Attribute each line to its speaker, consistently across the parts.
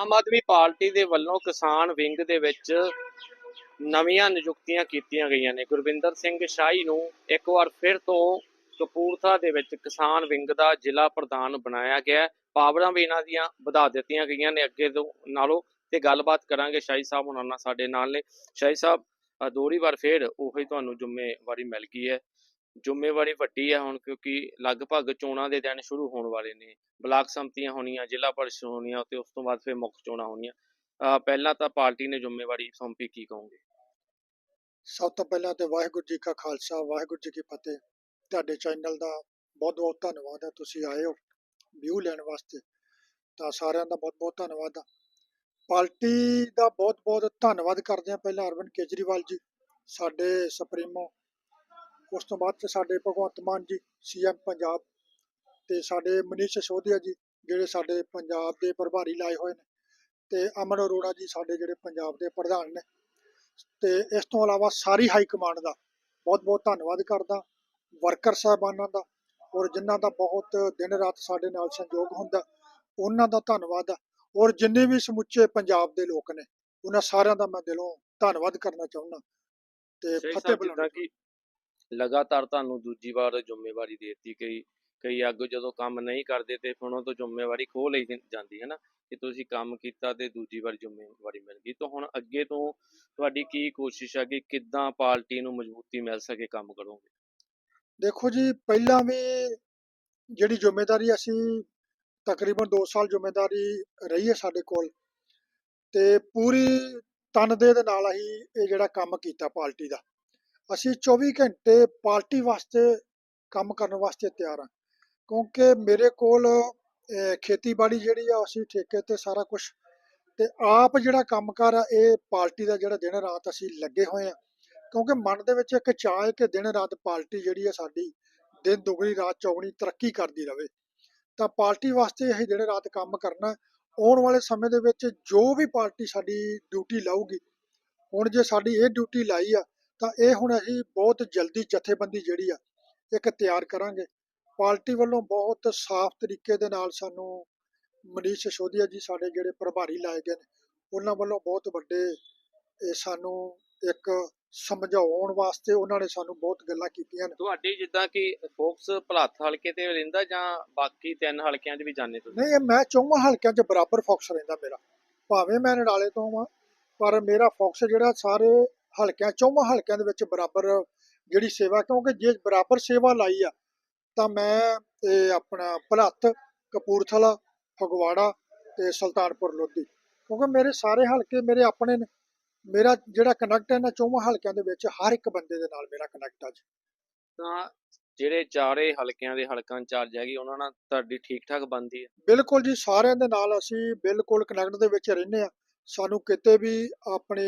Speaker 1: Aam Aadmi party ਦੇ ਵੱਲੋਂ ਕਿਸਾਨ ਵਿੰਗ ਦੇ ਵਿੱਚ ਨਵੀਆਂ ਨਿਯੁਕਤੀਆਂ ਕੀਤੀਆਂ ਗਈਆਂ ਨੇ। ਗੁਰਵਿੰਦਰ ਸਿੰਘ ਸ਼ਾਹੀ ਨੂੰ ਇੱਕ ਵਾਰ ਫਿਰ ਤੋਂ ਕਪੂਰਥਲਾ ਦੇ ਵਿੱਚ ਕਿਸਾਨ ਵਿੰਗ ਦਾ ਜ਼ਿਲ੍ਹਾ ਪ੍ਰਧਾਨ ਬਣਾਇਆ ਗਿਆ। ਪਾਵਰਾਂ ਵੀ ਇਹਨਾਂ ਦੀਆਂ ਵਧਾ ਦਿੱਤੀਆਂ ਗਈਆਂ ਨੇ ਅੱਗੇ ਤੋਂ ਨਾਲੋਂ ਤੇ ਗੱਲਬਾਤ ਕਰਾਂਗੇ ਸ਼ਾਹੀ ਸਾਹਿਬ ਉਹਨਾਂ ਨਾਲ ਸਾਡੇ ਨਾਲ ਨੇ। ਸ਼ਾਹੀ ਸਾਹਿਬ ਦੋਹਰੀ ਵਾਰ ਫਿਰ ਉਹੀ ਤੁਹਾਨੂੰ ਜ਼ਿੰਮੇਵਾਰੀ ਮਿਲ ਗਈ ਹੈ। ਜ਼ਿੰਮੇਵਾਰੀ ਵੱਡੀ ਹੈ ਹੁਣ ਕਿਉਂਕਿ ਲਗਭਗ ਚੋਣਾਂ ਦੇ ਦਿਨ ਸ਼ੁਰੂ ਹੋਣ ਵਾਲੇ ਨੇ, ਬਲਾਕ ਸੰਮਤੀਆਂ ਹੋਣੀਆਂ, ਜ਼ਿਲ੍ਹਾ ਪਰਿਸ਼ਦ ਹੋਣੀਆਂ ਤੇ ਉਸ ਤੋਂ ਬਾਅਦ ਫਿਰ ਮੁੱਖ ਚੋਣਾਂ ਹੋਣੀਆਂ। ਪਹਿਲਾਂ ਤਾਂ ਪਾਰਟੀ ਨੇ ਜ਼ਿੰਮੇਵਾਰੀ ਸੌਂਪੀ, ਕੀ ਕਹੋਗੇ?
Speaker 2: ਸਭ ਤੋਂ ਪਹਿਲਾਂ ਤੇ ਵਾਹਿਗੁਰੂ ਜੀ ਕਾ ਖਾਲਸਾ, ਵਾਹਿਗੁਰੂ ਜੀ ਕੀ ਫਤਿਹ। ਤੁਹਾਡੇ ਚੈਨਲ ਦਾ ਬਹੁਤ ਬਹੁਤ ਧੰਨਵਾਦ ਹੈ ਤੁਸੀਂ ਆਏ ਹੋ ਵਿਊ ਲੈਣ ਵਾਸਤੇ। ਤਾਂ ਸਾਰਿਆਂ ਦਾ ਬਹੁਤ ਬਹੁਤ ਧੰਨਵਾਦ ਆ। ਪਾਰਟੀ ਦਾ ਬਹੁਤ ਬਹੁਤ ਧੰਨਵਾਦ ਕਰਦੇ ਹਾਂ ਪਹਿਲਾਂ ਅਰਵਿੰਦ ਕੇਜਰੀਵਾਲ ਜੀ, ਸਾਡੇ ਸੁਪਰੀਮੋ ਉਸ ਤੋਂ ਬਾਅਦ ਸਾਡੇ ਭਗਵੰਤ ਮਾਨ ਜੀ ਸੀਐਮ ਪੰਜਾਬ ਤੇ ਸਾਡੇ ਮਨੀਸ਼ ਸਿਸੋਦੀਆ ਜੀ ਜਿਹੜੇ ਸਾਡੇ ਪੰਜਾਬ ਦੇ ਪ੍ਰਭਾਰੀ ਲਾਏ ਹੋਏ ਨੇ ਤੇ ਅਮਨ ਅਰੋੜਾ ਜੀ ਸਾਡੇ ਜਿਹੜੇ ਪੰਜਾਬ ਦੇ ਪ੍ਰਧਾਨ ਨੇ ਤੇ ਇਸ ਤੋਂ ਇਲਾਵਾ ਸਾਰੀ ਹਾਈ ਕਮਾਂਡ ਦਾ ਬਹੁਤ ਬਹੁਤ ਧੰਨਵਾਦ ਕਰਦਾ ਵਰਕਰ ਸਾਹਿਬਾਨਾਂ ਦਾ ਔਰ ਜਿਨ੍ਹਾਂ ਦਾ ਬਹੁਤ ਦਿਨ ਰਾਤ ਸਾਡੇ ਨਾਲ ਸੰਯੋਗ ਹੁੰਦਾ ਉਹਨਾਂ ਦਾ ਧੰਨਵਾਦ ਔਰ ਜਿੰਨੇ ਵੀ ਸਮੁੱਚੇ ਪੰਜਾਬ ਦੇ ਲੋਕ ਨੇ ਉਹਨਾਂ ਸਾਰਿਆਂ ਦਾ ਮੈਂ ਦਿਲੋਂ ਧੰਨਵਾਦ ਕਰਨਾ ਚਾਹੁੰਦਾ ਤੇ ਫਤਿਹ
Speaker 1: ਕਿ ਲਗਾਤਾਰ ਤੁਹਾਨੂੰ ਦੂਜੀ ਵਾਰ ਜ਼ਿੰਮੇਵਾਰੀ ਦੇ ਦਿੱਤੀ ਗਈ ਕਈ ਅੱਗ ਜਦੋਂ ਕੰਮ ਨਹੀਂ ਕਰਦੇ ਤੇ ਫਿਰ ਉਹਨਾਂ ਤੋਂ ਜ਼ਿੰਮੇਵਾਰੀ ਖੋਹ ਲਈ ਜਾਂਦੀ ਹੈ ਨਾ, ਕਿ ਤੁਸੀਂ ਕੰਮ ਕੀਤਾ ਤੇ ਦੂਜੀ ਵਾਰ ਜ਼ਿੰਮੇਵਾਰੀ ਮਿਲ ਗਈ। ਤਾਂ ਹੁਣ ਅੱਗੇ ਤੋਂ ਤੁਹਾਡੀ ਕੀ ਕੋਸ਼ਿਸ਼ ਹੈ ਕਿ ਕਿੱਦਾਂ ਪਾਰਟੀ ਨੂੰ ਮਜ਼ਬੂਤੀ ਮਿਲ ਸਕੇ ਕੰਮ ਕਰੋਗੇ?
Speaker 2: ਦੇਖੋ ਜੀ, ਪਹਿਲਾਂ ਵੀ ਜਿਹੜੀ ਜ਼ਿੰਮੇਵਾਰੀ ਅਸੀਂ ਤਕਰੀਬਨ 2 ਸਾਲ ਜ਼ਿੰਮੇਵਾਰੀ ਰਹੀ ਹੈ ਸਾਡੇ ਕੋਲ ਤੇ ਪੂਰੀ ਤਨਦੇਹ ਦੇ ਨਾਲ ਅਸੀਂ ਇਹ ਜਿਹੜਾ ਕੰਮ ਕੀਤਾ ਪਾਰਟੀ ਦਾ। ਅਸੀਂ 24 ਘੰਟੇ ਪਾਰਟੀ ਵਾਸਤੇ ਕੰਮ ਕਰਨ ਵਾਸਤੇ ਤਿਆਰ ਹਾਂ। ਕਿਉਂਕਿ ਮੇਰੇ ਕੋਲ ਖੇਤੀਬਾੜੀ ਜਿਹੜੀ ਆ, ਅਸੀਂ ਠੇਕੇ ਤੇ ਸਾਰਾ ਕੁਝ ਤੇ ਆਪ ਜਿਹੜਾ ਕੰਮਕਾਰ ਆ, ਇਹ ਪਾਰਟੀ ਦਾ ਜਿਹੜਾ ਦਿਨ ਰਾਤ ਅਸੀਂ ਲੱਗੇ ਹੋਏ ਆ ਕਿਉਂਕਿ ਮਨ ਦੇ ਵਿੱਚ ਇੱਕ ਚਾਹ ਹੈ ਕਿ ਦਿਨ ਰਾਤ ਪਾਰਟੀ ਜਿਹੜੀ ਆ, ਸਾਡੀ ਦਿਨ ਦੁਗਣੀ, ਰਾਤ ਚੌਗਣੀ ਤਰੱਕੀ ਕਰਦੀ ਰਹੇ ਤਾਂ ਪਾਰਟੀ ਵਾਸਤੇ ਅਸੀਂ ਦਿਨ ਰਾਤ ਕੰਮ ਕਰਨਾ, ਆਉਣ ਵਾਲੇ ਸਮੇਂ ਦੇ ਵਿੱਚ ਜੋ ਵੀ ਪਾਰਟੀ ਸਾਡੀ ਡਿਊਟੀ ਲਾਊਗੀ, ਹੁਣ ਜੇ ਸਾਡੀ ਇਹ ਡਿਊਟੀ ਲਾਈ ਆ ਤਾਂ ਇਹ ਹੁਣ ਅਸੀਂ ਬਹੁਤ ਜਲਦੀ ਜਥੇਬੰਦੀ ਜਿਹੜੀ ਆ ਇੱਕ ਤਿਆਰ ਕਰਾਂਗੇ। ਪਾਰਟੀ ਵੱਲੋਂ ਬਹੁਤ ਸਾਫ਼ ਤਰੀਕੇ ਦੇ ਨਾਲ ਸਾਨੂੰ ਮਨੀਸ਼ ਸਿਸੋਦੀਆ ਜੀ ਸਾਡੇ ਜਿਹੜੇ ਪ੍ਰਭਾਰੀ ਲਾਏ ਗਏ ਨੇ ਉਹਨਾਂ ਵੱਲੋਂ ਬਹੁਤ ਵੱਡੇ ਇਹ ਸਾਨੂੰ ਇੱਕ ਸਮਝਾਉਣ ਵਾਸਤੇ ਉਹਨਾਂ ਨੇ ਸਾਨੂੰ ਬਹੁਤ ਗੱਲਾਂ ਕੀਤੀਆਂ ਨੇ।
Speaker 1: ਤੁਹਾਡੀ ਜਿੱਦਾਂ ਕਿ ਫੋਕਸ ਭਲਾਥ ਹਲਕੇ ਤੇ ਰਹਿੰਦਾ ਜਾਂ ਬਾਕੀ ਤਿੰਨ ਹਲਕਿਆਂ 'ਚ ਵੀ ਜਾਂਦੇ ਤੁਸੀਂ?
Speaker 2: ਨਹੀਂ ਮੈਂ ਚੌਵਾਂ ਹਲਕਿਆਂ 'ਚ ਬਰਾਬਰ ਫੋਕਸ ਰਹਿੰਦਾ ਮੇਰਾ। ਭਾਵੇਂ ਮੈਂ ਨਡਾਲੇ ਤੋਂ ਹਾਂ ਪਰ ਮੇਰਾ ਫੋਕਸ ਜਿਹੜਾ ਸਾਰੇ ਹਲਕਿਆਂ ਚੌਵਾਂ ਹਲਕਿਆਂ ਦੇ ਵਿੱਚ ਬਰਾਬਰ ਜਿਹੜੀ ਸੇਵਾ ਕਿਉਂਕਿ ਜੇ ਬਰਾਬਰ ਸੇਵਾ ਲਾਈ ਆ ਤਾਂ ਮੈਂ ਇਹ ਆਪਣਾ ਭਲੱਥ ਕਪੂਰਥਲਾ ਫਗਵਾੜਾ ਤੇ ਸੁਲਤਾਨਪੁਰ ਲੋਧੀ। ਕਿਉਂਕਿ ਮੇਰੇ ਸਾਰੇ ਹਲਕੇ ਮੇਰੇ ਆਪਣੇ ਨੇ ਮੇਰਾ ਜਿਹੜਾ ਕਨੈਕਟ ਹੈ ਨਾ ਚੌਵਾਂ ਹਲਕਿਆਂ ਦੇ ਵਿੱਚ ਹਰ ਇੱਕ ਬੰਦੇ ਦੇ ਨਾਲ ਮੇਰਾ ਕਨੈਕਟ ਆ ਜੀ।
Speaker 1: ਤਾਂ ਜਿਹੜੇ ਚਾਰੇ ਹਲਕਿਆਂ ਦੇ ਹਲਕਾ ਇੰਚਾਰਜ ਹੈਗੇ ਉਹਨਾਂ ਨਾਲ ਤੁਹਾਡੀ ਠੀਕ ਠਾਕ ਬਣਦੀ ਹੈ?
Speaker 2: ਬਿਲਕੁਲ ਜੀ ਸਾਰਿਆਂ ਦੇ ਨਾਲ ਅਸੀਂ ਬਿਲਕੁਲ ਕਨੈਕਟ ਦੇ ਵਿੱਚ ਰਹਿੰਦੇ ਆ ਸਾਨੂੰ ਕਿਤੇ ਵੀ ਆਪਣੀ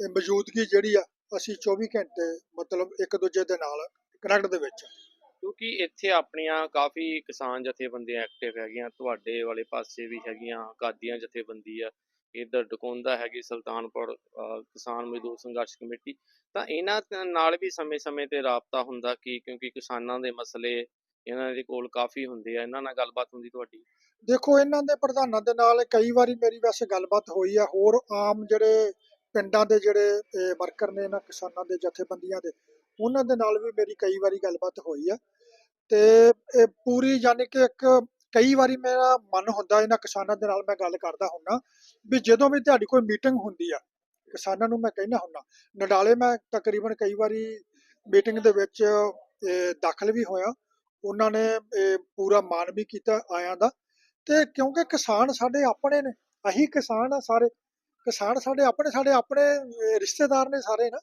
Speaker 2: ਇਹ ਮੌਜੂਦਗੀ ਜਿਹੜੀ ਆ ਅਸੀਂ 24 ਘੰਟੇ ਮਤਲਬ ਇੱਕ ਦੂਜੇ ਦੇ ਨਾਲ ਕਨੈਕਟ ਦੇ ਵਿੱਚ
Speaker 1: ਕਿਉਂਕਿ ਇੱਥੇ ਆਪਣੀਆਂ ਕਾਫੀ ਕਿਸਾਨ ਜਥੇਬੰਦੀਆਂ ਐਕਟਿਵ ਹੈਗੀਆਂ ਤੁਹਾਡੇ ਵਾਲੇ ਪਾਸੇ ਵੀ ਹੈਗੀਆਂ ਕਾਦੀਆਂ ਜਥੇਬੰਦੀ ਆ ਇਧਰ ਡਕੌਂਦਾ ਹੈਗੀ ਸੁਲਤਾਨਪੁਰ ਕਿਸਾਨ ਮਜ਼ਦੂਰ ਸੰਘਰਸ਼ ਕਮੇਟੀ। ਤਾਂ ਇਹਨਾਂ ਨਾਲ ਵੀ ਸਮੇਂ-ਸਮੇਂ ਤੇ ਰਾਬਤਾ ਹੁੰਦਾ ਕਿ ਕਿਉਂਕਿ ਕਿਸਾਨਾਂ ਦੇ ਮਸਲੇ ਇਹਨਾਂ ਦੇ ਕੋਲ ਕਾਫੀ ਹੁੰਦੇ ਆ। ਇਹਨਾਂ ਨਾਲ ਗੱਲਬਾਤ ਹੁੰਦੀ ਤੁਹਾਡੀ?
Speaker 2: ਦੇਖੋ ਇਹਨਾਂ ਦੇ ਪ੍ਰਧਾਨਾਂ ਦੇ ਨਾਲ ਕਈ ਵਾਰੀ ਮੇਰੀ ਵੈਸੇ ਗੱਲਬਾਤ ਹੋਈ ਆ। ਹੋਰ ਆਮ ਜਿਹੜੇ ਪਿੰਡਾਂ ਦੇ ਜਿਹੜੇ ਵਰਕਰ ਨੇ ਇਹਨਾਂ ਕਿਸਾਨਾਂ ਦੇ, ਜਥੇਬੰਦੀਆਂ ਦੇ, ਉਹਨਾਂ ਦੇ ਨਾਲ ਵੀ ਮੇਰੀ ਕਈ ਵਾਰੀ ਗੱਲਬਾਤ ਹੋਈ ਆ। ਤੇ ਇਹ ਪੂਰੀ ਯਾਨੀ ਕਿ ਇੱਕ ਕਈ ਵਾਰੀ ਮੇਰਾ ਮਨ ਹੁੰਦਾ ਇਹਨਾਂ ਕਿਸਾਨਾਂ ਦੇ ਨਾਲ ਮੈਂ ਗੱਲ ਕਰਦਾ ਹੁੰਨਾ ਵੀ ਜਦੋਂ ਵੀ ਤੁਹਾਡੀ ਕੋਈ ਮੀਟਿੰਗ ਹੁੰਦੀ ਆ, ਕਿਸਾਨਾਂ ਨੂੰ ਮੈਂ ਕਹਿਣਾ ਹੁੰਨਾ, ਨਡਾਲੇ ਮੈਂ ਤਕਰੀਬਨ ਕਈ ਵਾਰੀ ਮੀਟਿੰਗ ਦੇ ਵਿੱਚ ਦਾਖਲ ਵੀ ਹੋਇਆ। ਉਹਨਾਂ ਨੇ ਪੂਰਾ ਮਾਨ ਵੀ ਕੀਤਾ ਆਇਆਂ ਦਾ। ਤੇ ਕਿਉਂਕਿ ਕਿਸਾਨ ਸਾਡੇ ਆਪਣੇ ਨੇ, ਅਸੀਂ ਕਿਸਾਨ ਆ ਸਾਰੇ। ਕਿਸਾਨ ਸਾਡੇ ਆਪਣੇ ਸਾਡੇ ਆਪਣੇ ਰਿਸ਼ਤੇਦਾਰ ਨੇ ਸਾਰੇ ਨਾ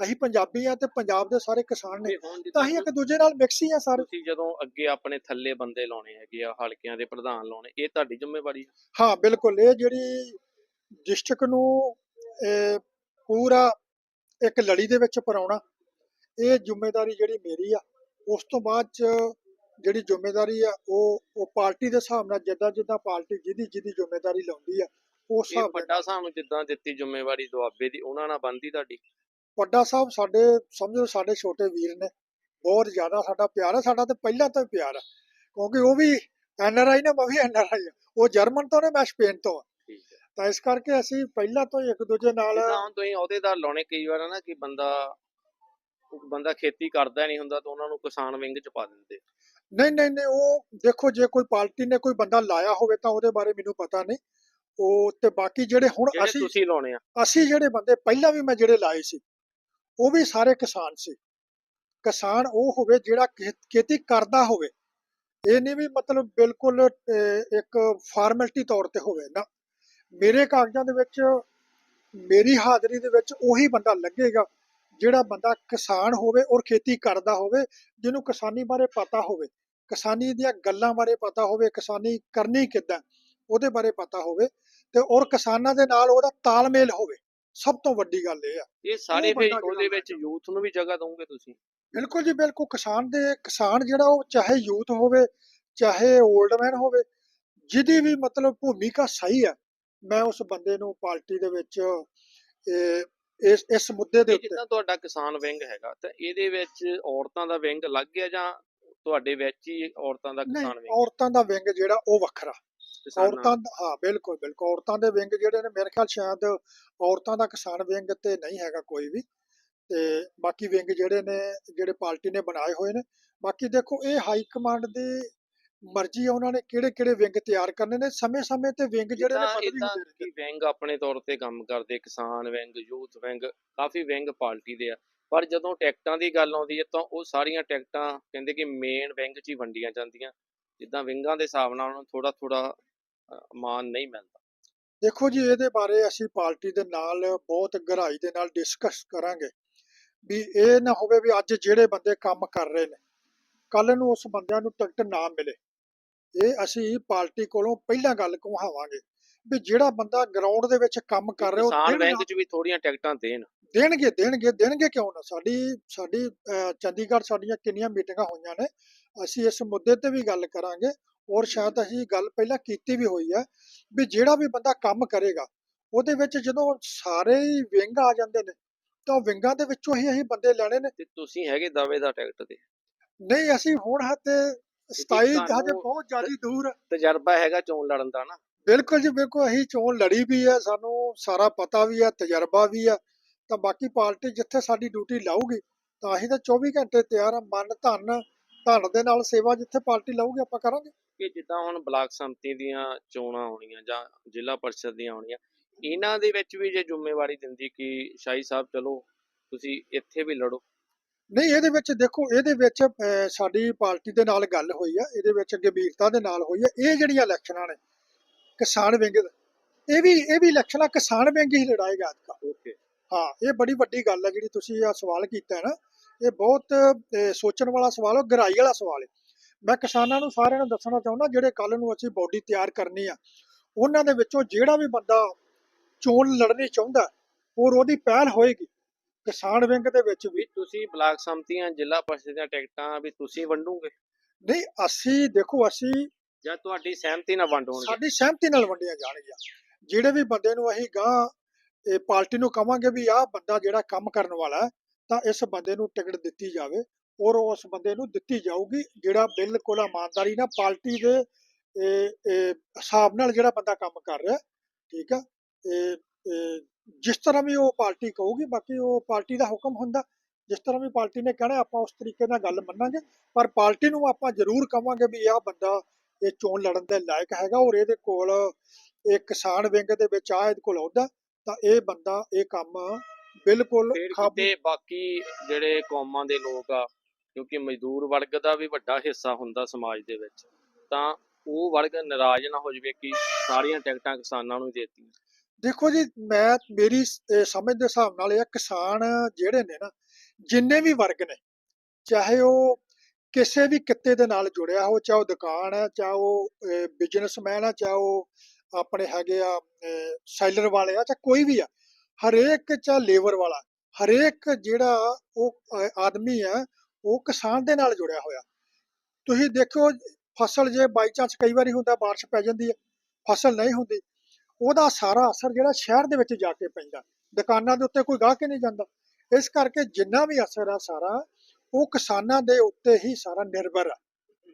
Speaker 2: ਅਸੀਂ ਪੰਜਾਬੀ ਆ ਤੇ ਪੰਜਾਬ ਦੇ ਸਾਰੇ ਕਿਸਾਨ ਨੇ
Speaker 1: ਤੇ ਜਿੱਦਾਂ
Speaker 2: ਇੱਕ ਦੂਜੇ ਨਾਲ ਮਿਕਸ ਹੀ ਆ ਸਾਰੇ।
Speaker 1: ਤੁਸੀਂ ਜਦੋਂ ਅੱਗੇ ਆਪਣੇ ਥੱਲੇ ਬੰਦੇ ਲਾਉਣੇ ਹੈਗੇ ਆ ਹਲਕਿਆਂ ਦੇ ਪ੍ਰਧਾਨ ਲਾਉਣੇ ਇਹ ਤੁਹਾਡੀ ਜ਼ਿੰਮੇਵਾਰੀ
Speaker 2: ਹਾਂ ਬਿਲਕੁਲ ਇਹ ਜਿਹੜੀ ਡਿਸਟ੍ਰਿਕਟ ਨੂੰ ਪੂਰਾ ਇੱਕ ਲੜੀ ਦੇ ਵਿੱਚ ਪਰਾਉਣਾ ਇਹ ਜ਼ਿੰਮੇਵਾਰੀ ਜਿਹੜੀ ਮੇਰੀ ਆ ਉਸ ਤੋਂ ਬਾਅਦ ਚ ਜਿਹੜੀ ਜ਼ਿੰਮੇਵਾਰੀ ਆ ਉਹ ਉਹ ਪਾਰਟੀ ਦੇ ਹਿਸਾਬ ਨਾਲ ਜਿੱਦਾਂ ਜਿੱਦਾਂ ਪਾਰਟੀ ਜਿਹਦੀ ਜਿਹਦੀ ਜ਼ਿੰਮੇਵਾਰੀ ਲਾਉਂਦੀ ਆ ਉਸ
Speaker 1: ਇਹ
Speaker 2: ਹਿਸਾਬ
Speaker 1: ਵੱਡਾ ਸਾਨੂੰ ਜਿੱਦਾਂ ਦਿੱਤੀ ਜ਼ਿੰਮੇਵਾਰੀ ਦੁਆਬੇ ਦੀ ਉਹਨਾਂ ਨਾਲ ਬੰਦੀ ਤੁਹਾਡੀ?
Speaker 2: ਵੱਡਾ ਸਾਹਿਬ ਸਾਡੇ ਸਮਝੋ ਸਾਡੇ ਛੋਟੇ ਵੀਰ ਨੇ ਬਹੁਤ ਜ਼ਿਆਦਾ ਸਾਡਾ ਪਿਆਰ ਹੈ ਸਾਡਾ ਤੇ ਪਹਿਲਾਂ ਤੋਂ ਹੀ ਪਿਆਰ ਹੈ ਕਿਉਂਕਿ ਉਹ ਵੀ ਐਨ ਆਰ ਆਈ ਨੇ ਮੈਂ ਵੀ ਐਨ ਆਰ ਆਈ ਆ ਉਹ ਜਰਮਨ ਤੋਂ ਨੇ ਮੈਂ ਸਪੇਨ ਤੋਂ
Speaker 1: ਠੀਕ ਹੈ।
Speaker 2: ਤਾਂ ਇਸ ਕਰਕੇ ਅਸੀਂ ਪਹਿਲਾਂ ਤੋਂ ਹੀ ਇੱਕ ਦੂਜੇ ਨਾਲ
Speaker 1: ਜਿੱਦਾਂ ਹੁਣ ਤੁਸੀਂ ਅਹੁਦੇਦਾਰ ਲਾਉਣੇ ਕਈ ਵਾਰ ਨਾ ਕਿ ਬੰਦਾ ਬੰਦਾ ਖੇਤੀ ਕਰਦਾ ਨਹੀਂ ਹੁੰਦਾ ਤਾਂ ਉਹਨਾਂ ਨੂੰ ਕਿਸਾਨ ਵਿੰਗ ਚ ਪਾ ਦਿੰਦੇ।
Speaker 2: ਨਹੀਂ ਨਹੀਂ ਨਹੀਂ ਉਹ ਦੇਖੋ ਜੇ ਕੋਈ ਪਾਰਟੀ ਨੇ ਕੋਈ ਬੰਦਾ ਲਾਇਆ ਹੋਵੇ ਤਾਂ ਉਹਦੇ ਬਾਰੇ ਮੈਨੂੰ ਪਤਾ ਨਹੀਂ। ਉਹ ਤੇ ਬਾਕੀ ਜਿਹੜੇ ਹੁਣ
Speaker 1: ਜਿਹੜੇ
Speaker 2: ਅਸੀਂ
Speaker 1: ਤੁਸੀਂ ਲਾਉਣੇ ਆ।
Speaker 2: ਅਸੀਂ ਜਿਹੜੇ ਬੰਦੇ ਪਹਿਲਾਂ ਵੀ ਮੈਂ ਜਿਹੜੇ ਲਾਏ ਸੀ ਉਹ ਵੀ ਸਾਰੇ ਕਿਸਾਨ ਸੀ। ਕਿਸਾਨ ਉਹ ਹੋਵੇ ਜਿਹੜਾ ਖੇਤੀ ਕਰਦਾ ਹੋਵੇ। ਇਹ ਨਹੀਂ ਵੀ ਮਤਲਬ ਬਿਲਕੁਲ ਇੱਕ ਫਾਰਮੈਲਿਟੀ ਤੌਰ ਤੇ ਹੋਵੇ ਨਾ। ਮੇਰੇ ਕਾਗਜ਼ਾਂ ਦੇ ਵਿੱਚ ਮੇਰੀ ਹਾਜ਼ਰੀ ਦੇ ਵਿੱਚ ਉਹੀ ਬੰਦਾ ਲੱਗੇਗਾ ਜਿਹੜਾ ਬੰਦਾ ਕਿਸਾਨ ਹੋਵੇ ਔਰ ਖੇਤੀ ਕਰਦਾ ਹੋਵੇ ਜਿਹਨੂੰ ਕਿਸਾਨੀ ਬਾਰੇ ਪਤਾ ਹੋਵੇ। ਕਿਸਾਨੀ ਦੀਆਂ ਗੱਲਾਂ ਬਾਰੇ ਪਤਾ ਹੋਵੇ ਕਿਸਾਨੀ ਕਰਨੀ ਕਿੱਦਾਂ ਉਹਦੇ ਬਾਰੇ ਪਤਾ ਹੋਵੇ। ਤੇ ਔਰ ਕਿਸਾਨਾਂ ਦੇ ਨਾਲ ਉਹਦਾ ਤਾਲਮੇਲ ਹੋਵੇ। ਸਭ ਤੋਂ ਵੱਡੀ ਗੱਲ ਇਹ ਆ।
Speaker 1: ਇਹ ਸਾਰੇ ਫਿਰ ਉਹਦੇ ਵਿੱਚ ਯੂਥ ਨੂੰ ਵੀ ਜਗ੍ਹਾ ਦੋਗੇ ਤੁਸੀਂ?
Speaker 2: ਬਿਲਕੁਲ ਜੀ ਬਿਲਕੁਲ। ਕਿਸਾਨ ਦੇ ਕਿਸਾਨ ਜਿਹੜਾ ਉਹ ਚਾਹੇ ਯੂਥ ਹੋਵੇ ਚਾਹੇ 올ਡ ਮੈਨ ਹੋਵੇ ਜਿਹਦੀ ਵੀ ਮਤਲਬ ਭੂਮਿਕਾ ਸਹੀ ਹੈ ਮੈਂ ਉਸ ਬੰਦੇ ਨੂੰ ਪਾਰਟੀ ਦੇ ਵਿੱਚ ਇਸ ਇਸ ਮੁੱਦੇ ਦੇ ਉੱਤੇ
Speaker 1: ਜਿੱਦਾਂ ਤੁਹਾਡਾ ਕਿਸਾਨ ਵਿੰਗ ਹੈਗਾ ਤਾਂ ਇਹਦੇ ਵਿੱਚ ਔਰਤਾਂ ਦਾ ਵਿੰਗ ਅਲੱਗ ਹੈ ਜਾਂ ਤੁਹਾਡੇ ਵਿੱਚ ਹੀ ਔਰਤਾਂ ਦਾ ਕਿਸਾਨ ਵਿੰਗ?
Speaker 2: ਔਰਤਾਂ ਦਾ ਵਿੰਗ ਜਿਹੜਾ ਉਹ ਵੱਖਰਾ। ਔਰਤਾਂ ਹਾਂ ਬਿਲਕੁਲ ਬਿਲਕੁਲ। ਔਰਤਾਂ ਦੇ ਵਿੰਗ ਜਿਹੜੇ ਨੇ ਮੇਰੇ ਖਿਆਲ ਸ਼ਾਇਦ ਔਰਤਾਂ ਦਾ ਕਿਸਾਨ ਵਿੰਗ ਤੇ ਨਹੀਂ ਹੈਗਾ ਕੋਈ ਵੀ। ਤੇ ਬਾਕੀ ਵਿੰਗ ਜਿਹੜੇ ਨੇ ਜਿਹੜੇ ਪਾਰਟੀ ਨੇ ਬਣਾਏ ਹੋਏ ਨੇ। ਬਾਕੀ ਦੇਖੋ ਇਹ ਹਾਈ ਕਮਾਂਡ ਦੀ ਮਰਜ਼ੀ ਆ ਉਹਨਾਂ ਨੇ ਕਿਹੜੇ ਕਿਹੜੇ ਵਿੰਗ ਤਿਆਰ ਕਰਨੇ ਨੇ। ਸਮੇਂ-ਸਮੇਂ ਤੇ ਵਿੰਗ ਜਿਹੜੇ ਨੇ ਬਦਲੀ ਹੁੰਦੇ ਨੇ।
Speaker 1: ਵਿੰਗ ਆਪਣੇ ਤੌਰ ਤੇ ਕੰਮ ਕਰਦੇ ਕਿਸਾਨ ਵਿੰਗ ਯੂਥ ਵਿੰਗ ਕਾਫੀ ਵਿੰਗ ਪਾਰਟੀ ਦੇ ਆ। ਪਰ ਜਦੋਂ ਟਿਕਟਾਂ ਦੀ ਗੱਲ ਆਉਂਦੀ ਹੈ ਤਾਂ ਉਹ ਸਾਰੀਆਂ ਟਿਕਟਾਂ ਕਹਿੰਦੇ ਕਿ ਮੇਨ ਵਿੰਗ 'ਚ ਹੀ ਵੰਡੀਆਂ ਜਾਂਦੀਆਂ। ਜਿੱਦਾਂ ਵਿੰਗਾਂ ਦੇ ਹਿਸਾਬ ਨਾਲ ਉਹਨਾਂ ਨੂੰ ਥੋੜਾ ਥੋੜਾ ਮਾਨ ਨਹੀਂ ਮਿਲਦਾ।
Speaker 2: ਦੇਖੋ ਜੀ ਇਹਦੇ ਬਾਰੇ ਅਸੀਂ ਪਾਰਟੀ ਦੇ ਨਾਲ ਬਹੁਤ ਗਹਿਰਾਈ ਦੇ ਨਾਲ ਡਿਸਕਸ ਕਰਾਂਗੇ ਵੀ ਇਹ ਨਾ ਹੋਵੇ ਵੀ ਅੱਜ ਜਿਹੜੇ ਬੰਦੇ ਕੰਮ ਕਰ ਰਹੇ ਨੇ ਕੱਲ ਨੂੰ ਉਸ ਬੰਦਿਆਂ ਨੂੰ ਟਿਕਟ ਨਾ ਮਿਲੇ। ਇਹ ਅਸੀਂ ਪਾਰਟੀ ਕੋਲੋਂ ਪਹਿਲਾਂ ਗੱਲ ਕਹਾਵਾਂਗੇ ਵੀ ਜਿਹੜਾ ਬੰਦਾ ਗਰਾਊਂਡ ਦੇ ਵਿੱਚ ਕੰਮ ਕਰ ਰਿਹਾ ਉਹ
Speaker 1: ਕਿਸਾਨ ਵਿੰਗ 'ਚ ਵੀ ਥੋੜੀਆਂ ਟਿਕਟਾਂ ਦੇਣ।
Speaker 2: ਦੇਣਗੇ ਦੇਣਗੇ ਦੇਣਗੇ ਕਿਉਂ ਨਾ? ਸਾਡੀ ਸਾਡੀ ਚੰਡੀਗੜ੍ਹ ਸਾਡੀਆਂ ਕਿੰਨੀਆਂ ਮੀਟਿੰਗਾਂ ਹੋਈਆਂ ਨੇ ਅਸੀਂ ਇਸ ਮੁੱਦੇ ਤੇ ਵੀ ਗੱਲ ਕਰਾਂਗੇ। ਔਰ ਸ਼ਾਇਦ ਅਸੀਂ ਗੱਲ ਪਹਿਲਾਂ ਕੀਤੀ ਵੀ ਹੋਈ ਹੈ ਵੀ ਜਿਹੜਾ ਵੀ ਬੰਦਾ ਕੰਮ ਕਰੇਗਾ ਉਹਦੇ ਵਿੱਚ ਜਦੋਂ ਸਾਰੇ ਹੀ ਵਿੰਗ ਆ ਜਾਂਦੇ ਨੇ ਤਾਂ ਵਿੰਗਾਂ ਦੇ ਵਿੱਚੋਂ ਹੀ ਅਸੀਂ ਬੰਦੇ ਲੈਣੇ ਨੇ।
Speaker 1: ਤੇ ਤੁਸੀਂ ਹੈਗੇ ਦਾਅਵੇ ਦਾ ਟਿਕਟ ਤੇ?
Speaker 2: ਨਹੀਂ ਅਸੀਂ ਹੁਣ ਹੱਥੇ 27 ਹਜੇ ਬਹੁਤ ਜ਼ਿਆਦਾ ਦੂਰ।
Speaker 1: ਤਜਰਬਾ ਹੈਗਾ ਚੋਣ ਲੜਨ ਦਾ ਨਾ।
Speaker 2: ਬਿਲਕੁਲ ਜੀ ਬਿਲਕੁਲ ਅਸੀਂ ਚੋਣ ਲੜੀ ਵੀ ਹੈ ਸਾਨੂੰ ਸਾਰਾ ਪਤਾ ਵੀ ਹੈ ਤਜਰਬਾ ਵੀ ਹੈ ਤਾਂ ਬਾਕੀ ਪਾਰਟੀ ਜਿੱਥੇ ਸਾਡੀ ਡਿਊਟੀ ਲਾਊਗੀ ਤਾਂ ਅਸੀਂ ਤਾਂ 24 ਘੰਟੇ ਤਿਆਰ ਹਾਂ ਮਨ ਧਨ ਧਨ ਦੇ ਨਾਲ ਸੇਵਾ ਜਿੱਥੇ ਪਾਰਟੀ ਲਾਊਗੀ ਆਪਾਂ ਕਰਾਂਗੇ।
Speaker 1: ਕਿ ਜਿੱਦਾਂ ਹੁਣ ਬਲਾਕ ਸੰਮਤੀ ਦੀਆਂ ਚੋਣਾਂ ਹੋਣੀਆਂ ਜਾਂ ਜ਼ਿਲ੍ਹਾ ਪਰਿਸ਼ਦ ਦੀਆਂ ਹੋਣੀਆਂ ਇਹਨਾਂ ਦੇ ਵਿੱਚ ਵੀ ਜੇ ਜ਼ਿੰਮੇਵਾਰੀ ਦਿੰਦੀ ਕਿ ਸ਼ਾਹੀ ਸਾਹਿਬ ਚਲੋ ਤੁਸੀਂ ਇੱਥੇ ਵੀ ਲੜੋ।
Speaker 2: ਨਹੀਂ ਇਹਦੇ ਵਿੱਚ ਦੇਖੋ ਇਹਦੇ ਵਿੱਚ ਸਾਡੀ ਪਾਰਟੀ ਦੇ ਨਾਲ ਗੱਲ ਹੋਈ ਆ ਇਹਦੇ ਵਿੱਚ ਗੰਭੀਰਤਾ ਦੇ ਨਾਲ ਹੋਈ ਆ ਇਹ ਜਿਹੜੀਆਂ ਇਲੈਕਸ਼ਨਾਂ ਨੇ ਕਿਸਾਨ ਵਿੰਗ ਇਹ ਵੀ ਇਹ ਵੀ ਇਲੈਕਸ਼ਨਾਂ ਕਿਸਾਨ ਵਿੰਗ ਹੀ ਲੜਾਏਗਾ ਅੱਜ
Speaker 1: ਓਕੇ।
Speaker 2: ਹਾਂ ਇਹ ਬੜੀ ਵੱਡੀ ਗੱਲ ਹੈ ਜਿਹੜੀ ਤੁਸੀਂ ਆ ਸਵਾਲ ਕੀਤਾ ਹੈ ਨਾ ਇਹ ਬਹੁਤ ਸੋਚਣ ਵਾਲਾ ਸਵਾਲ ਹੈ ਗਹਿਰਾਈ ਵਾਲਾ ਸਵਾਲ ਹੈ ਮੈਂ ਕਿਸਾਨਾਂ ਨੂੰ ਸਾਰਿਆਂ ਨੂੰ ਦੱਸਣਾ ਚਾਹੁੰਦਾ ਜਿਹੜੇ ਕੱਲ ਨੂੰ ਅਸੀਂ ਬੋਡੀ ਤਿਆਰ ਕਰਨੀ ਆ ਉਹਨਾਂ ਦੇ ਵਿੱਚੋਂ ਜਿਹੜਾ ਵੀ ਬੰਦਾ ਚੋਣ ਲੜਨੀ ਚਾਹੁੰਦਾ ਔਰ ਉਹਦੀ ਪਹਿਲ ਹੋਏਗੀ। ਕਿਸਾਨ ਵਿੰਗ ਦੇ ਵਿੱਚ ਵੀ
Speaker 1: ਤੁਸੀਂ ਬਲਾਕ ਸੰਮਤੀਆਂ ਜ਼ਿਲ੍ਹਾ ਪਰਿਸ਼ਦ ਦੀਆਂ ਟਿਕਟਾਂ ਵੀ ਤੁਸੀਂ ਵੰਡੋਗੇ?
Speaker 2: ਨਹੀਂ ਅਸੀਂ ਦੇਖੋ ਅਸੀਂ
Speaker 1: ਜਾਂ ਤੁਹਾਡੀ ਸਹਿਮਤੀ ਨਾਲ ਵੰਡ ਹੋਣਗੇ?
Speaker 2: ਸਾਡੀ ਸਹਿਮਤੀ ਨਾਲ ਵੰਡੀਆਂ ਜਾਣਗੀਆਂ। ਜਿਹੜੇ ਵੀ ਬੰਦੇ ਨੂੰ ਅਸੀਂ ਗਾਂ ਇਹ ਪਾਰਟੀ ਨੂੰ ਕਵਾਂਗੇ ਵੀ ਆਹ ਬੰਦਾ ਜਿਹੜਾ ਕੰਮ ਕਰਨ ਵਾਲਾ ਤਾਂ ਇਸ ਬੰਦੇ ਨੂੰ ਟਿਕਟ ਦਿੱਤੀ ਜਾਵੇ। ਔਰ ਉਸ ਬੰਦੇ ਨੂੰ ਦਿੱਤੀ ਜਾਊਗੀ ਜਿਹੜਾ ਬਿਲਕੁਲ ਇਮਾਨਦਾਰੀ ਨਾਲ ਪਾਰਟੀ ਦੇ ਇਹ- ਇਹ ਹਿਸਾਬ ਨਾਲ ਜਿਹੜਾ ਬੰਦਾ ਕੰਮ ਕਰ ਰਿਹਾ ਠੀਕ ਆ? ਇਹ ਇਹ ਜਿਸ ਤਰ੍ਹਾਂ ਵੀ ਉਹ ਪਾਰਟੀ ਕਹੂਗੀ ਬਾਕੀ ਉਹ ਪਾਰਟੀ ਦਾ ਹੁਕਮ ਹੁੰਦਾ। ਜਿਸ ਤਰ੍ਹਾਂ ਵੀ ਪਾਰਟੀ ਨੇ ਕਹਿਣਾ ਆਪਾਂ ਉਸ ਤਰੀਕੇ ਨਾਲ ਗੱਲ ਮੰਨਾਂਗੇ। ਪਰ ਪਾਰਟੀ ਨੂੰ ਆਪਾਂ ਜ਼ਰੂਰ ਕਵਾਂਗੇ ਵੀ ਆਹ ਬੰਦਾ ਇਹ ਚੋਣ ਲੜਨ ਦੇ ਲਾਇਕ ਹੈਗਾ ਔਰ ਇਹਦੇ ਕੋਲ ਇਹ ਕਿਸਾਨ ਵਿੰਗ ਦੇ ਵਿੱਚ ਆ ਇਹਦੇ ਕੋਲ ਆਉਂਦਾ ਤਾਂ ਇਹ ਬੰਦਾ ਇਹ ਕੰਮ ਬਿਲਕੁਲ
Speaker 1: ਕਿਤੇ ਬਾਕੀ ਜਿਹੜੇ ਕੌਮਾਂ ਦੇ ਲੋਕ ਆ ਕਿਉਂਕਿ ਮਜ਼ਦੂਰ ਵਰਗ ਦਾ ਵੀ ਵੱਡਾ ਹਿੱਸਾ ਹੁੰਦਾ ਸਮਾਜ ਦੇ ਵਿੱਚ, ਤਾਂ ਉਹ ਵਰਗ ਨਾਰਾਜ਼ ਨਾ ਹੋ ਜਾਵੇ ਕਿ ਸਾਰੀਆਂ ਟਿਕਟਾਂ ਕਿਸਾਨਾਂ ਨੂੰ ਦੇਤੀਆਂ।
Speaker 2: ਦੇਖੋ ਜੀ, ਮੈਂ ਮੇਰੀ ਸਮਝ ਦੇ ਹਿਸਾਬ ਨਾਲ ਇਹ ਕਿਸਾਨ ਜਿਹੜੇ ਨੇ ਨਾ, ਜਿੰਨੇ ਵੀ ਵਰਗ ਨੇ, ਚਾਹੇ ਉਹ ਕਿਸੇ ਵੀ ਕਿੱਤੇ ਦੇ ਨਾਲ ਜੁੜਿਆ ਹੋ, ਚਾਹੇ ਉਹ ਦੁਕਾਨ ਹੈ ਚਾਹੇ ਉਹ ਬਿਜ਼ਨਸਮੈਨ ਹੈ ਚਾਹੇ ਉਹ ਆਪਣੇ ਹੈਗੇ ਆ ਸੈਲਰ ਵਾਲੇ ਆ, ਚਾਹੇ ਕੋਈ ਵੀ ਆ, ਹਰੇਕ ਚਾਹੇ ਲੇਬਰ ਵਾਲਾ, ਹਰੇਕ ਜਿਹੜਾ ਉਹ ਆਦਮੀ ਆ ਉਹ ਕਿਸਾਨ ਦੇ ਨਾਲ ਜੁੜਿਆ ਹੋਇਆ। ਤੁਸੀਂ ਦੇਖੋ ਫਸਲ ਜੇ ਬਾਈ ਚਾਂਸ ਕਈ ਵਾਰੀ ਹੁੰਦਾ, ਬਾਰਿਸ਼ ਪੈ ਜਾਂਦੀ ਹੈ, ਫਸਲ ਨਹੀਂ ਹੁੰਦੀ, ਉਹਦਾ ਸਾਰਾ ਅਸਰ ਜਿਹੜਾ ਸ਼ਹਿਰ ਦੇ ਵਿੱਚ ਜਾ ਕੇ ਪੈਂਦਾ। ਦੁਕਾਨਾਂ ਦੇ ਉੱਤੇ ਕੋਈ ਗਾਹਕ ਹੀ ਨਹੀਂ ਜਾਂਦਾ। ਇਸ ਕਰਕੇ ਜਿੰਨਾ ਵੀ ਅਸਰ ਆ ਸਾਰਾ, ਉਹ ਕਿਸਾਨਾਂ ਦੇ ਉੱਤੇ ਹੀ ਸਾਰਾ ਨਿਰਭਰ ਆ।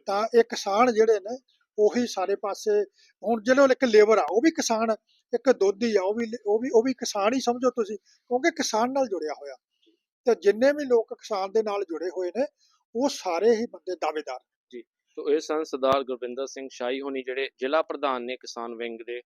Speaker 2: ਤਾਂ ਇਹ ਕਿਸਾਨ ਜਿਹੜੇ ਨੇ, ਉਹੀ ਸਾਰੇ ਪਾਸੇ, ਹੁਣ ਜਿਹੜਾ ਇੱਕ ਲੇਬਰ ਆ, ਉਹ ਵੀ ਕਿਸਾਨ ਆ ਇੱਕ ਦੋਧੀ ਆ, ਉਹ ਵੀ ਉਹ ਵੀ ਉਹ ਵੀ ਕਿਸਾਨ ਹੀ ਸਮਝੋ ਤੁਸੀਂ, ਕਿਉਂਕਿ ਕਿਸਾਨ ਨਾਲ ਜੁੜਿਆ ਹੋਇਆ। ਤੇ ਜਿੰਨੇ ਵੀ ਲੋਕ ਕਿਸਾਨ ਦੇ ਨਾਲ ਜੁੜੇ ਹੋਏ ਨੇ, ਉਹ ਸਾਰੇ ਹੀ ਬੰਦੇ ਦਾਅਵੇਦਾਰ
Speaker 1: ਤੋ ਇਹ ਸਨ ਸਰਦਾਰ ਗੁਰਵਿੰਦਰ ਸਿੰਘ ਸ਼ਾਹੀ ਹੋਣੀ ਜਿਹੜੇ ਜ਼ਿਲ੍ਹਾ ਪ੍ਰਧਾਨ ਨੇ ਕਿਸਾਨ ਵਿੰਗ ਦੇ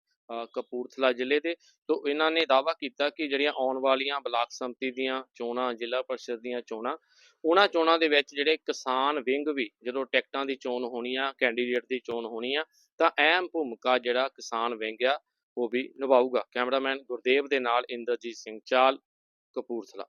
Speaker 1: ਕਪੂਰਥਲਾ ਜ਼ਿਲ੍ਹੇ ਦੇ। ਤੋ ਇਹਨਾਂ ਨੇ ਦਾਅਵਾ ਕੀਤਾ ਕਿ ਜਿਹੜੀਆਂ ਆਉਣ ਵਾਲੀਆਂ ਬਲਾਕ ਸੰਮਤੀ ਦੀਆਂ ਚੋਣਾਂ, ਜ਼ਿਲ੍ਹਾ ਪਰਿਸ਼ਦ ਦੀਆਂ ਚੋਣਾਂ, ਉਹਨਾਂ ਚੋਣਾਂ ਦੇ ਵਿੱਚ ਜਿਹੜੇ ਕਿਸਾਨ ਵਿੰਗ ਵੀ ਜਦੋਂ ਟਿਕਟਾਂ ਦੀ ਚੋਣ ਹੋਣੀ ਆ ਕੈਂਡੀਡੇਟ ਦੀ ਚੋਣ ਹੋਣੀ ਆ ਤਾਂ ਅਹਿਮ ਭੂਮਿਕਾ ਜਿਹੜਾ ਕਿਸਾਨ ਵਿੰਗ ਆ, ਉਹ ਵੀ ਨਿਭਾਊਗਾ। ਕੈਮਰਾਮੈਨ ਗੁਰਦੇਵ ਦੇ ਨਾਲ ਇੰਦਰਜੀਤ ਸਿੰਘ ਚਾਲ, ਕਪੂਰਥਲਾ।